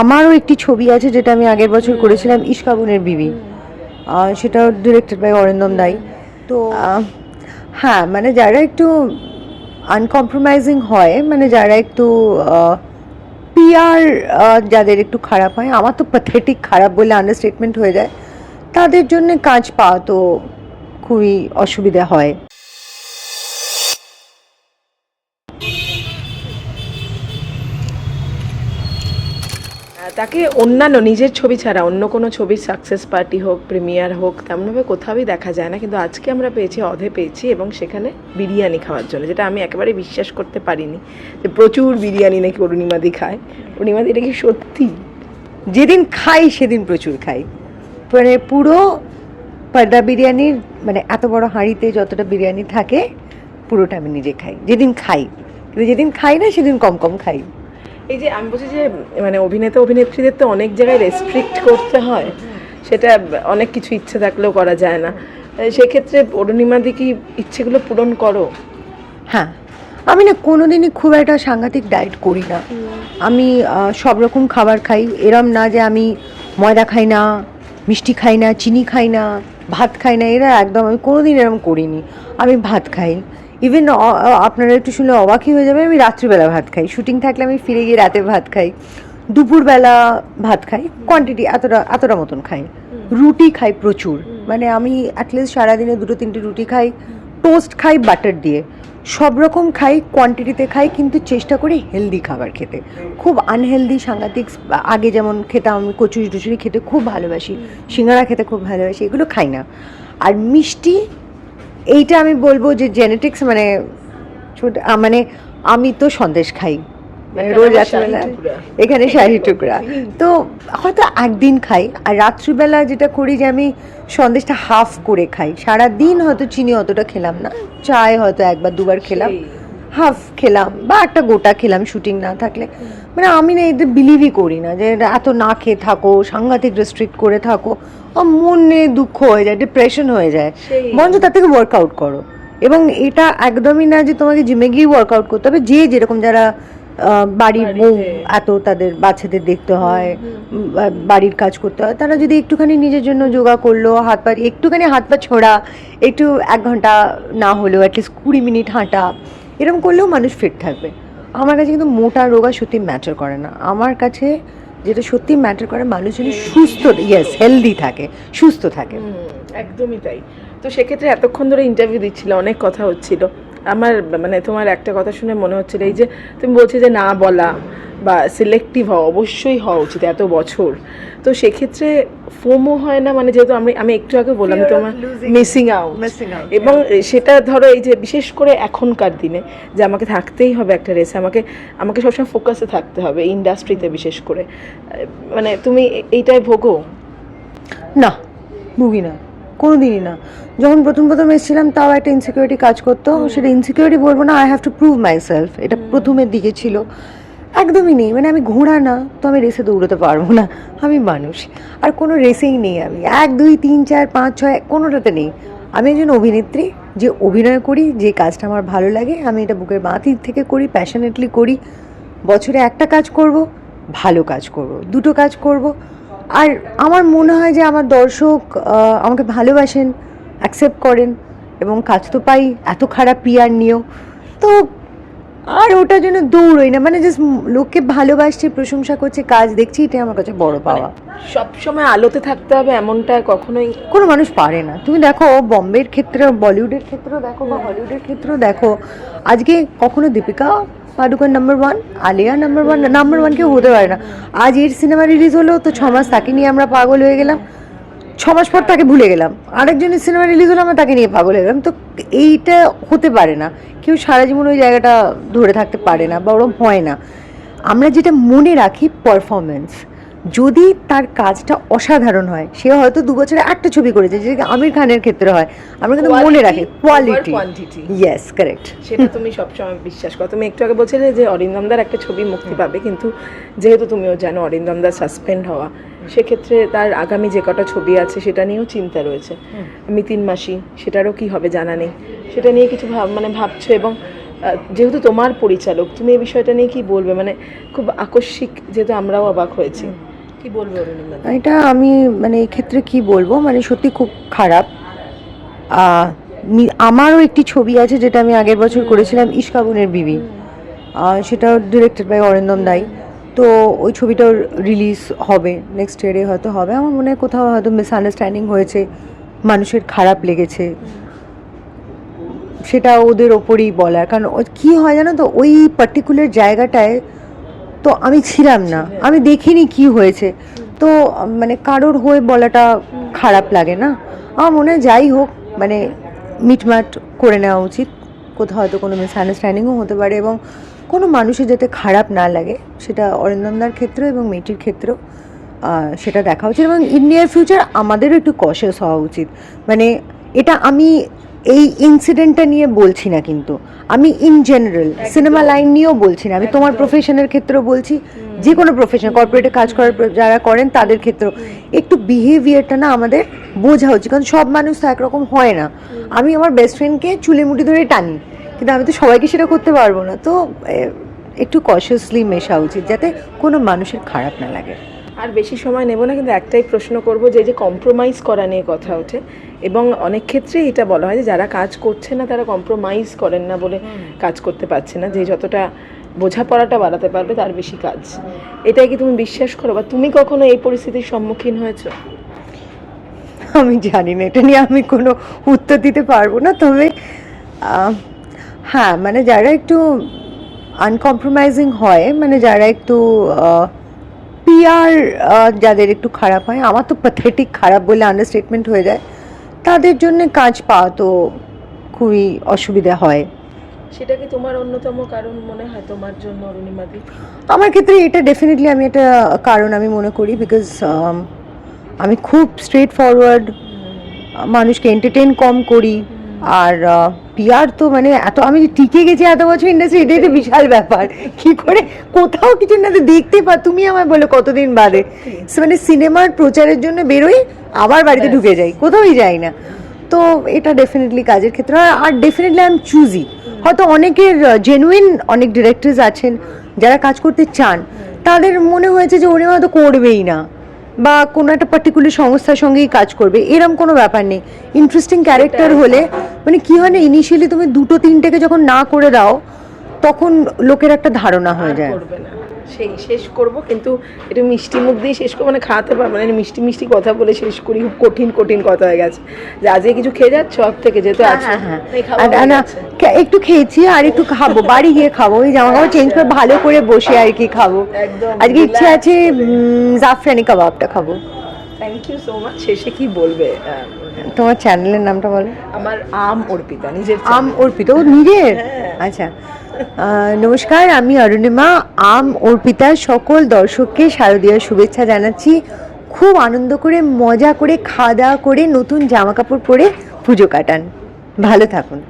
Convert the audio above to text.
আমারও একটি ছবি আছে যেটা আমি আগের বছর করেছিলাম ইস্কাবনের বিবি। আহ, সেটা ডিরেক্টেড বাই অরিন্দম দাই। তো হ্যাঁ মানে যারা একটু আনকম্প্রোমাইজিং হয় মানে যারা একটু পিআর যাদের একটু খারাপ হয় আমার তো প্যাথেটিক খারাপ বলে আন্ডারস্টেটমেন্ট হয়ে যায় তাদের জন্য কাজ পাওয়া তো খুবই অসুবিধা হয়। তাকে অন্যান্য নিজের ছবি ছাড়া, অন্য কোনো ছবির সাকসেস পার্টি হোক প্রিমিয়ার হোক, তেমনভাবে কোথাওই দেখা যায় না। কিন্তু আজকে আমরা পেয়েছি, অধে পেয়েছি এবং সেখানে বিরিয়ানি খাওয়ার জন্য, যেটা আমি একেবারে বিশ্বাস করতে পারিনি যে প্রচুর বিরিয়ানি নাকি অরুণিমাদি খায়। অরুণিমাদি এটা কি সত্যি? যেদিন খাই, সেদিন প্রচুর খাই। মানে পুরো পর্দা বিরিয়ানির মানে এত বড় হাঁড়িতে যতটা বিরিয়ানি থাকে, পুরোটা আমি নিজে খাই। যেদিন খাই। কিন্তু যেদিন খাই না, সেদিন কম কম খাই। এই যে আমি বলছি যে মানে অভিনেতা, অভিনেত্রীদের তো অনেক জায়গায় রেস্ট্রিক্ট করতে হয়। সেটা অনেক কিছু ইচ্ছে থাকলেও করা যায় না। সেক্ষেত্রে অরুণিমাদি কি ইচ্ছেগুলো পূরণ করো? হ্যাঁ। আমি না কোনো দিনই খুব একটা সাংঘাতিক ডায়েট করি না। আমি সব রকম খাবার খাই। এরম না যে আমি ময়দা খাই না, মিষ্টি খাই না, চিনি খাই না, ভাত খাই না। এরা একদম আমি কোনো দিন এরকম করিনি। আমি ভাত খাই। ইভেন আপনারা একটু শুনলে অবাকই হয়ে যাবে আমি রাত্রিবেলা ভাত খাই। শুটিং থাকলে আমি ফিরে গিয়ে রাতে ভাত খাই। দুপুরবেলা ভাত খাই। কোয়ান্টিটি এতটা এতটা মতন খাই। রুটি খাই প্রচুর। মানে আমি অ্যাটলিস্ট সারাদিনে দুটো তিনটে রুটি খাই। টোস্ট খাই বাটার দিয়ে। সব রকম খাই কোয়ান্টিটিতে খাই কিন্তু চেষ্টা করি হেলদি খাবার খেতে। খুব আনহেলদি সাংঘাতিক আগে যেমন খেতাম আমি কচুরি টুচুরি খেতে খুব ভালোবাসি। সিঙ্গারা খেতে খুব ভালোবাসি এগুলো খাই না। আর মিষ্টি এইটা আমি বলব যে জেনেটিক্স মানে মানে আমি তো সন্দেশ খাই। মানে রোজ রাত্রিবেলা এখানে শাহি টুকরা। তো হয়তো একদিন খাই আর রাত্রিবেলা যেটা করি যে আমি সন্দেশটা হাফ করে খাই। সারা দিন হয়তো চিনি অতটা খেলাম না। চায় হয়তো একবার দুবার খেলাম। হাফ খেলাম বা একটা গোটা খেলাম শুটিং না থাকলে। মানে আমি না এদের বিলিভই করি না যে এত না খেয়ে থাকো সাংঘাতিক রেস্ট্রিক্ট করে থাকো মনে দুঃখ হয়ে যায় ডিপ্রেশন হয়ে যায়। বরঞ্চ তার থেকে ওয়ার্কআউট করো। এবং এটা একদমই না যে তোমাকে জিমে গিয়ে ওয়ার্কআউট করতে হবে যে যেরকম যারা বাড়ির বউ এত তাদের বাচ্চাদের দেখতে হয় বাড়ির কাজ করতে হয় তারা যদি একটুখানি নিজের জন্য যোগা করল হাত পা একটুখানি হাত পা ছোড়া একটু এক ঘণ্টা না হলেও অ্যাটলিস্ট কুড়ি মিনিট হাঁটা এরকম করলেও মানুষ ফিট থাকবে। আমার কাছে কিন্তু মোটা রোগা সত্যি ম্যাটার করে না। আমার কাছে যেটা সত্যি ম্যাটার করে মানুষ যেন সুস্থ ইয়েস হেলদি থাকে সুস্থ থাকে। একদমই তাই। তো সেক্ষেত্রে এতক্ষণ ধরে ইন্টারভিউ দিচ্ছিল অনেক কথা হচ্ছিল। আমার মানে তোমার একটা কথা শুনে মনে হচ্ছিল এই যে তুমি বলছো যে না বলা বা সিলেক্টিভ হওয়া অবশ্যই হওয়া উচিত এত বছর। তো সেক্ষেত্রে ফোমো হয় না? মানে যেহেতু আমি আমি একটু আগে বললাম তোমার মিসিং আউট এবং সেটা ধরো এই যে বিশেষ করে এখনকার দিনে যে আমাকে থাকতেই হবে একটা রেসে আমাকে আমাকে সবসময় ফোকাসে থাকতে হবে ইন্ডাস্ট্রিতে বিশেষ করে। মানে তুমি এইটাই ভোগো? না ভুগি না কোনো দিনই না। যখন প্রথম প্রথম এসেছিলাম তাও একটা ইনসিকিউরিটি কাজ করতো। সেটা ইনসিকিউরিটি বলব না I have to prove my myself প্রথমের দিকে ছিল। একদমই নেই। মানে আমি ঘোড়া না, তো আমি রেসে দৌড়তে পারব না। আমি মানুষ। আর কোনো রেসেই নেই আমি। এক, দুই, তিন, চার, পাঁচ, ছয়, কোনোটাতে নেই। আমি একজন অভিনেত্রী, যে অভিনয় করি, যে কাজটা আমার ভালো লাগে, আমি এটা বুকের বাঁতির থেকে করি প্যাশনেটলি করি। বছরে একটা কাজ করব, ভালো কাজ করব, দুটো কাজ করব। আর আমার মনে হয় যে আমার দর্শক আমাকে ভালোবাসেন অ্যাকসেপ্ট করেন, এবং কাজ তো পাই, এত খারাপ পিয়ার নিয়েও। তো আর ওটার জন্য দৌড়ই না মানে জাস্ট লোককে ভালোবাসছে প্রশংসা করছে কাজ দেখছি এটাই আমার কাছে বড় পাওয়া। সব সময় আলোতে থাকতে হবে এমনটা কখনোই কোনো মানুষ পারে না। তুমি দেখো বম্বের ক্ষেত্রে বলিউডের ক্ষেত্রেও দেখো বা হলিউডের ক্ষেত্রেও দেখো আজকে কখনো Deepika Padukone number one Alia number one number one কেউ হতে পারে না। আজ এর সিনেমা রিলিজ হলো তো ছ মাস তাকে নিয়ে আমরা পাগল হয়ে গেলাম। ছ মাস পর তাকে ভুলে গেলাম। আরেকজনের সিনেমা রিলিজ হলো, আমরা তাকে নিয়ে পাগল গেলাম। তো এইটা হতে পারে না। কেউ সারা জীবন ওই জায়গাটা ধরে থাকতে পারে না বা হয় না। আমরা যেটা মনে রাখি পারফরমেন্স যদি তার কাজটা অসাধারণ হয় সে হয়তো দু বছরে একটা ছবি করেছে যেটা আমির খানের ক্ষেত্রে হয়। আমরা কিন্তু মনে রাখি কোয়ালিটি ইয়েস কারেক্ট সেটা তুমি সবসময় বিশ্বাস করো। তুমি একটু আগে বলছিলে যে অরিন্দমদার একটা ছবি মুক্তি পাবে কিন্তু যেহেতু তুমিও জানো অরিন্দমদার সাসপেন্ড হওয়া সেক্ষেত্রে তার আগামী যে কটা ছবি আছে সেটা নিয়েও চিন্তা রয়েছে। মিতিন মাসি সেটারও কি হবে জানা নেই। সেটা নিয়ে কিছু ভাব মানে ভাবছ এবং যেহেতু তোমার পরিচালক তুমি এই বিষয়টা নিয়ে কি বলবে? মানে খুব আকস্মিক যেহেতু আমরাও অবাক হয়েছি। কি বলবে অরুণিমা এটা আমি মানে এই ক্ষেত্রে কি বলব মানে সত্যি খুব খারাপ। আমারও একটি ছবি আছে যেটা আমি আগের বছর করেছিলাম ইস্কাবুনের বিবি। আহ, সেটা ডিরেক্টেড বাই অরিন্দম দাই। তো ওই ছবিটার রিলিজ হবে নেক্সট ইয়ারে হয়তো হবে। আমার মনে হয় কোথাও হয়তো মিসআন্ডারস্ট্যান্ডিং হয়েছে মানুষের খারাপ লেগেছে। সেটা ওদের ওপরই বলার। কারণ ও- কি হয় জানো তো ওই পার্টিকুলার জায়গাটায় তো আমি ছিলাম না। আমি দেখিনি কি হয়েছে। তো মানে কারোর হয়ে বলাটা খারাপ লাগে না। আমার মনে হয় যাই হোক মানে মিটমাট করে নেওয়া উচিত। কোথাও হয়তো কোনো মিসআন্ডারস্ট্যান্ডিংও হতে পারে এবং কোনো মানুষের যাতে খারাপ না লাগে, সেটা অরিন্দমদার ক্ষেত্রে এবং মেয়েটির ক্ষেত্রেও সেটা দেখা উচিত এবং ইন নিয়ার ফিউচার আমাদেরও একটু কশিয়াস হওয়া উচিত। মানে এটা আমি এই ইনসিডেন্টটা নিয়ে বলছি না কিন্তু। আমি ইন জেনারেল সিনেমা লাইন নিয়েও বলছি না। আমি তোমার প্রফেশনের ক্ষেত্রেও বলছি যে কোনো প্রফেশন কর্পোরেটে কাজ করার যারা করেন তাদের ক্ষেত্রেও। একটু বিহেভিয়ারটা না আমাদের বোঝা উচিত কারণ সব মানুষ তো একরকম হয় না। আমি আমার বেস্ট ফ্রেন্ডকে চুলে মুটি ধরে টানি কিন্তু আমি তো সবাইকে সেটা করতে পারব না। তো একটু কশিয়াসলি মেশা উচিত যাতে কোনো মানুষের খারাপ না লাগে। আর বেশি সময় নেব না কিন্তু একটাই প্রশ্ন করব যে যে কম্প্রোমাইজ করা নিয়ে কথা ওঠে এবং অনেক ক্ষেত্রে এটা বলা হয় যে যারা কাজ করছে না তারা কম্প্রোমাইজ করেন না বলে কাজ করতে পারছে না যে যতটা বোঝাপড়াটা বাড়াতে পারবে তার বেশি কাজ। এটাই কি তুমি বিশ্বাস করো বা তুমি কখনো এই পরিস্থিতির সম্মুখীন হয়েছো? আমি জানি না এটা নিয়ে আমি কোনো উত্তর দিতে পারব না তবে হ্যাঁ মানে যারা একটু আনকম্প্রোমাইজিং হয় মানে যারা একটু পিয়ার যাদের একটু খারাপ হয় আমার তো প্যাথেটিক খারাপ বলে আন্ডারস্টেটমেন্ট হয়ে যায় তাদের জন্য কাজ পাওয়া তো খুবই অসুবিধা হয়। সেটা কি তোমার অন্যতম কারণ মনে হয় তোমার জন্য অরুণিমাদি আমার ক্ষেত্রে এটা ডেফিনেটলি আমি একটা কারণ আমি মনে করি বিকজ আমি খুব স্ট্রেট ফরওয়ার্ড মানুষকে এন্টারটেন কম করি। আর পিয়ার তো মানে এত আমি টিকে গেছি এত বছর ইন্ডাস্ট্রি এটাই তো বিশাল ব্যাপার। কি করে কোথাও কিছু না দেখতে পা তুমি আমায় বলো কতদিন বাদে। মানে সিনেমার প্রচারের জন্য বেরোই আবার বাড়িতে ঢুকে যাই কোথাওই যাই না। তো এটা ডেফিনেটলি কাজের ক্ষেত্রে আর- ডেফিনেটলি আই এম চুজি হয়তো অনেকের জেনুইন অনেক ডিরেক্টরস আছেন যারা কাজ করতে চান। তাদের মনে হয়েছে যে ওরা হয়তো করবেই না। বা কোনো একটা পার্টিকুলার সংস্থার সঙ্গেই কাজ করবে এরম কোনো ব্যাপার নেই। ইন্টারেস্টিং ক্যারেক্টার হলে মানে কি হয় না ইনিশিয়ালি তুমি দুটো তিনটেকে যখন না করে দাও তখন লোকের একটা ধারণা হয়ে যায়। করবে না। সেই শেষ করব কিন্তু একটু মিষ্টি মুখ দিয়ে শেষ করব মানে খাওয়াতে পারব না। মিষ্টি মিষ্টি কথা বলে শেষ করি খুব কঠিন কঠিন কথা হয়ে গেছে। যে আজকে কিছু খেয়ে যাচ্ছ? সব থেকে যেহেতু আছে হ্যাঁ হ্যাঁ। আর- হয়ে আর না, একটু খেয়েছি আর একটু খাব বাড়ি গিয়ে খাব। ওই জামা কাপড় চেঞ্জ করে ভালো করে বসে আর কি খাব। আজকে ইচ্ছে আছে জাফরানি কাবাবটা খাব। থ্যাংক ইউ সো মাচ শেষে কি বলবে? তোমার চ্যানেলের নামটা বলো। আমার আম অর্পিতা নিজের আম অর্পিতা ও নিজের? হ্যাঁ। আচ্ছা। নমস্কার, আমি অরুণিমা। আম অর্পিতা, সকল দর্শককে শারদীয় শুভেচ্ছা জানাচ্ছি। খুব আনন্দ করে, মজা করে, খাওয়া দাওয়া করে নতুন জামা কাপড় পরে পুজো কাটান। ভালো থাকুন।